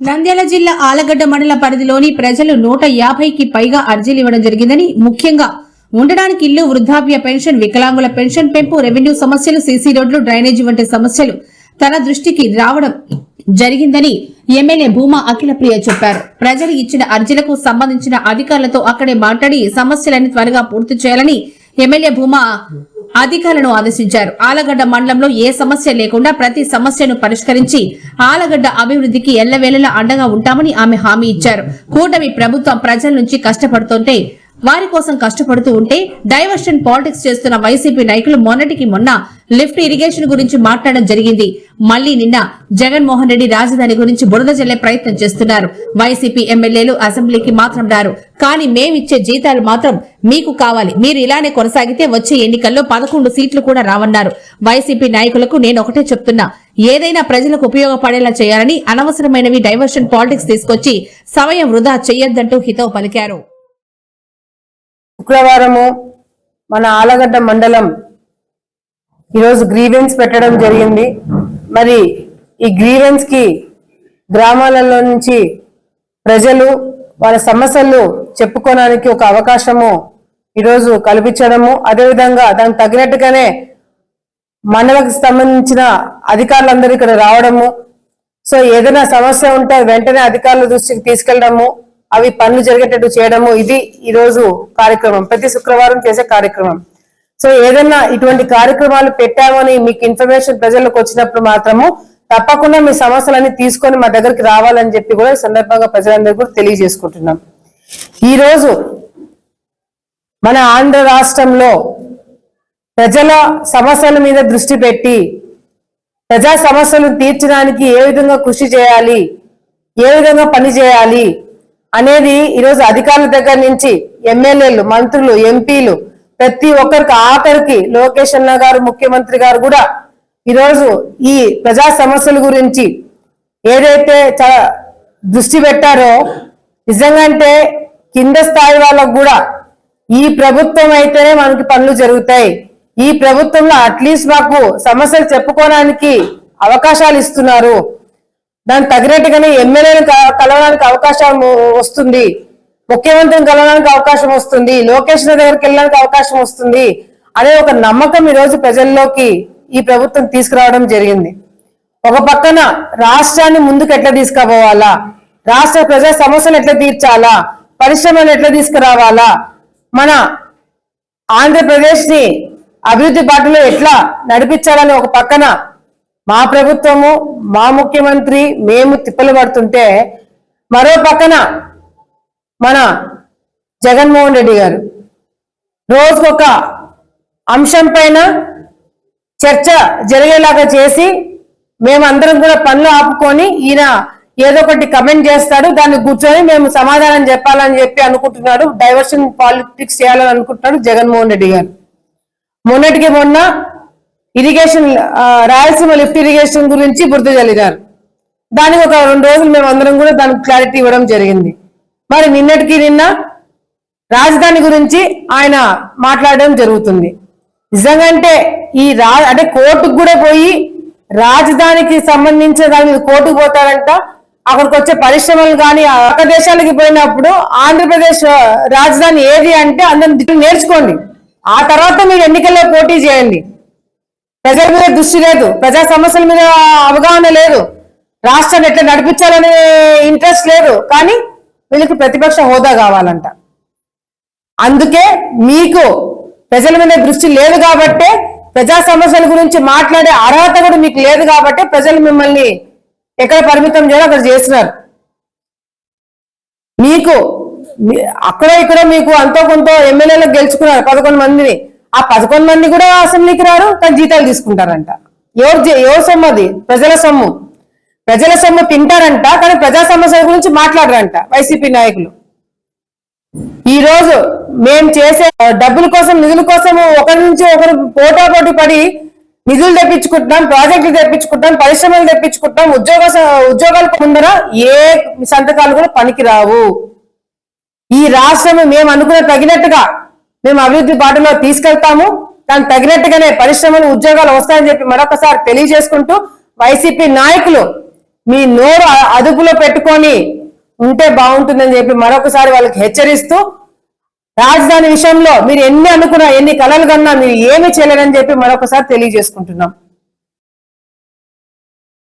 నంద్యాల జిల్లా ఆలగడ్డ మండల పరిధిలోని ప్రజలు నూట యాభైకి పైగా అర్జీలు ఇవ్వడం జరిగిందని ముఖ్యంగా ఉండడానికి ఇల్లు వృద్ధాప్య పెన్షన్ వికలాంగుల పెన్షన్ పెంపు రెవెన్యూ సమస్యలు సీసీ రోడ్లు డ్రైనేజీ వంటి సమస్యలు తన దృష్టికి రావడం జరిగిందని ఎమ్మెల్యే భూమా అఖిలప్రియ చెప్పారు. ప్రజలు ఇచ్చిన అర్జీలకు సంబంధించిన అధికారులతో అక్కడే మాట్లాడి సమస్యలను త్వరగా పూర్తి చేయాలని ఎమ్మెల్యే భూమా అధికారులను ఆదేశించారు. ఆలగడ్డ మండలంలో ఏ సమస్య లేకుండా ప్రతి సమస్యను పరిష్కరించి ఆలగడ్డ అభివృద్ధికి ఎల్లవేళలా అండగా ఉంటామని ఆమె హామీ ఇచ్చారు. కూటమి ప్రభుత్వం ప్రజల నుంచి కష్టపడుతుంటే వారి కోసం కష్టపడుతూ ఉంటే డైవర్షన్ పాలిటిక్స్ చేస్తున్న వైసీపీ నాయకులు మొన్నటికి మొన్న లిఫ్ట్ ఇరిగేషన్ గురించి మాట్లాడడం జరిగింది. మళ్ళీ నిన్న జగన్మోహన్ రెడ్డి రాజధాని గురించి బురద జల్లే ప్రయత్నం చేస్తున్నారు. వైసీపీ ఎమ్మెల్యేలు అసెంబ్లీకి మాత్రం రారు. కానీ మేమిచ్చే జీతాలు మాత్రం మీకు కావాలి. మీరు ఇలానే కొనసాగితే వచ్చే ఎన్నికల్లో పదకొండు సీట్లు కూడా రావన్నారు. వైసీపీ నాయకులకు నేను ఒకటే చెప్తున్నా. ఏదైనా ప్రజలకు ఉపయోగపడేలా చేయాలని అనవసరమైనవి డైవర్షన్ పాలిటిక్స్ తీసుకొచ్చి సమయం వృధా చేయొద్దంటూ హితవు పలికారు. శుక్రవారము మన ఆలగడ్డ మండలం ఈరోజు గ్రీవెన్స్ పెట్టడం జరిగింది. మరి ఈ గ్రీవెన్స్కి గ్రామాలలో నుంచి ప్రజలు వాళ్ళ సమస్యలు చెప్పుకోవడానికి ఒక అవకాశము ఈరోజు కల్పించడము. అదేవిధంగా దానికి తగినట్టుగానే మండలకు సంబంధించిన అధికారులందరూ ఇక్కడ రావడము. సో ఏదైనా సమస్య ఉంటే వెంటనే అధికారుల దృష్టికి తీసుకెళ్ళడము అవి పనులు జరిగేటట్టు చేయడము ఇది ఈ రోజు కార్యక్రమం. ప్రతి శుక్రవారం చేసే కార్యక్రమం. సో ఏదైనా ఇటువంటి కార్యక్రమాలు పెట్టామని మీకు ఇన్ఫర్మేషన్ ప్రజలకు వచ్చినప్పుడు మాత్రము తప్పకుండా మీ సమస్యలన్నీ తీసుకొని మా దగ్గరికి రావాలని చెప్పి కూడా ఈ సందర్భంగా ప్రజలందరికీ కూడా తెలియజేసుకుంటున్నాం. ఈ రోజు మన ఆంధ్ర రాష్ట్రంలో ప్రజల సమస్యల మీద దృష్టి పెట్టి ప్రజా సమస్యలను తీర్చడానికి ఏ విధంగా కృషి చేయాలి ఏ విధంగా పని చేయాలి అనేది ఈరోజు అధికారుల దగ్గర నుంచి ఎమ్మెల్యేలు మంత్రులు ఎంపీలు ప్రతి ఒక్కరికి ఆఖరికి లోకేష్ అన్న గారు ముఖ్యమంత్రి గారు కూడా ఈరోజు ఈ ప్రజా సమస్యల గురించి ఏదైతే చ- దృష్టి పెట్టారో నిజంగా అంటే కింద స్థాయి వాళ్ళకు కూడా ఈ ప్రభుత్వం అయితేనే మనకి పనులు జరుగుతాయి. ఈ ప్రభుత్వంలో అట్లీస్ట్ మాకు సమస్యలు చెప్పుకోవడానికి అవకాశాలు ఇస్తున్నారు. దానికి తగినట్టుగానే ఎమ్మెల్యేలు కలవడానికి అవకాశం వస్తుంది. ముఖ్యమంత్రిని కలవడానికి అవకాశం వస్తుంది. లోకేష్ దగ్గరికి వెళ్ళడానికి అవకాశం వస్తుంది. అనే ఒక నమ్మకం ఈ రోజు ప్రజల్లోకి ఈ ప్రభుత్వం తీసుకురావడం జరిగింది. ఒక పక్కన రాష్ట్రాన్ని ముందుకు ఎట్లా తీసుకుపోవాలా? రాష్ట్ర ప్రజా సమస్యలు ఎట్లా తీర్చాలా? పరిశ్రమలు ఎట్లా తీసుకురావాలా? మన ఆంధ్రప్రదేశ్ని అభివృద్ధి బాటలో ఎట్లా నడిపించాలని ఒక పక్కన మా ప్రభుత్వము మా ముఖ్యమంత్రి మేము తిప్పలు పడుతుంటే మరో పక్కన మన జగన్మోహన్ రెడ్డి గారు. రోజుకొక అంశం పైన చర్చ జరిగేలాగా చేసి మేమందరం కూడా పనులు ఆపుకొని ఈయన ఏదో ఒకటి కమెంట్ చేస్తాడు దాన్ని కూర్చొని మేము సమాధానం చెప్పాలని చెప్పి అనుకుంటున్నాడు డైవర్షన్ పాలిటిక్స్ చేయాలని అనుకుంటున్నాడు జగన్మోహన్ రెడ్డి గారు. మొన్నటికి మొన్న ఇరిగేషన్ రాయలసీమ లిఫ్ట్ ఇరిగేషన్ గురించి బురద చల్లినారు దానికి ఒక రెండు రోజులు మేము అందరం కూడా దానికి క్లారిటీ ఇవ్వడం జరిగింది. మరి నిన్నటికి నిన్న రాజధాని గురించి ఆయన మాట్లాడడం జరుగుతుంది. నిజంగా అంటే ఈ రా అంటే కోర్టుకు కూడా పోయి రాజధానికి సంబంధించిన దాని మీద కోర్టుకు పోతారంట. అక్కడికి వచ్చే పరిశ్రమలు కానీ ఒక దేశానికి పోయినప్పుడు ఆంధ్రప్రదేశ్ రాజధాని ఏది అంటే అందరం నేర్చుకోండి. ఆ తర్వాత మీరు ఎన్నికల్లో పోటీ చేయండి. ప్రజల మీద దృష్టి లేదు. ప్రజా సమస్యల మీద అవగాహన లేదు. రాష్ట్రాన్ని ఎట్లా నడిపించాలనే ఇంట్రెస్ట్ లేదు. కానీ వీళ్ళకి ప్రతిపక్ష హోదా కావాలంట. అందుకే మీకు ప్రజల మీద దృష్టి లేదు కాబట్టే ప్రజా సమస్యల గురించి మాట్లాడే అర్హత కూడా మీకు లేదు కాబట్టి ప్రజలు మిమ్మల్ని ఎక్కడ పరిమితం చేయాలో అక్కడ చేస్తున్నారు. మీకు అక్కడ ఇక్కడ మీకు అంతో కొంత ఎమ్మెల్యేలకు గెలుచుకున్నారు పదకొండు మందిని. ఆ పదకొండు మంది కూడా అసెంబ్లీకి రారు కానీ జీతాలు తీసుకుంటారంట. ఎవరు ఎవరు సొమ్ము అది? ప్రజల సొమ్ము. ప్రజల సొమ్ము తింటారంట కానీ ప్రజా సమస్యల గురించి మాట్లాడరంట వైసీపీ నాయకులు. ఈ రోజు మేము చేసే డబ్బుల కోసం నిధుల కోసం ఒకరి నుంచి ఒకరు పోటాపోటీ పడి నిధులు తెప్పించుకుంటున్నాం ప్రాజెక్టులు తెప్పించుకుంటాం పరిశ్రమలు తెప్పించుకుంటాం ఉద్యోగ ఉద్యోగాల ముందర ఏ సంతకాలు కూడా పనికిరావు. ఈ రాష్ట్రం మేము అనుకున్న తగినట్టుగా మేము అభివృద్ధి బాటలో తీసుకెళ్తాము. దానికి తగినట్టుగానే పరిశ్రమలు ఉద్యోగాలు వస్తాయని చెప్పి మరొకసారి తెలియజేసుకుంటూ వైసీపీ నాయకులు మీ నోరు అదుపులో పెట్టుకొని ఉంటే బాగుంటుందని చెప్పి మరొకసారి వాళ్ళకి హెచ్చరిస్తూ రాజధాని విషయంలో మీరు ఎన్ని అనుకున్నా ఎన్ని కలలు కన్నా మీరు ఏమి చేయలేరని చెప్పి మరొకసారి తెలియజేసుకుంటున్నాం.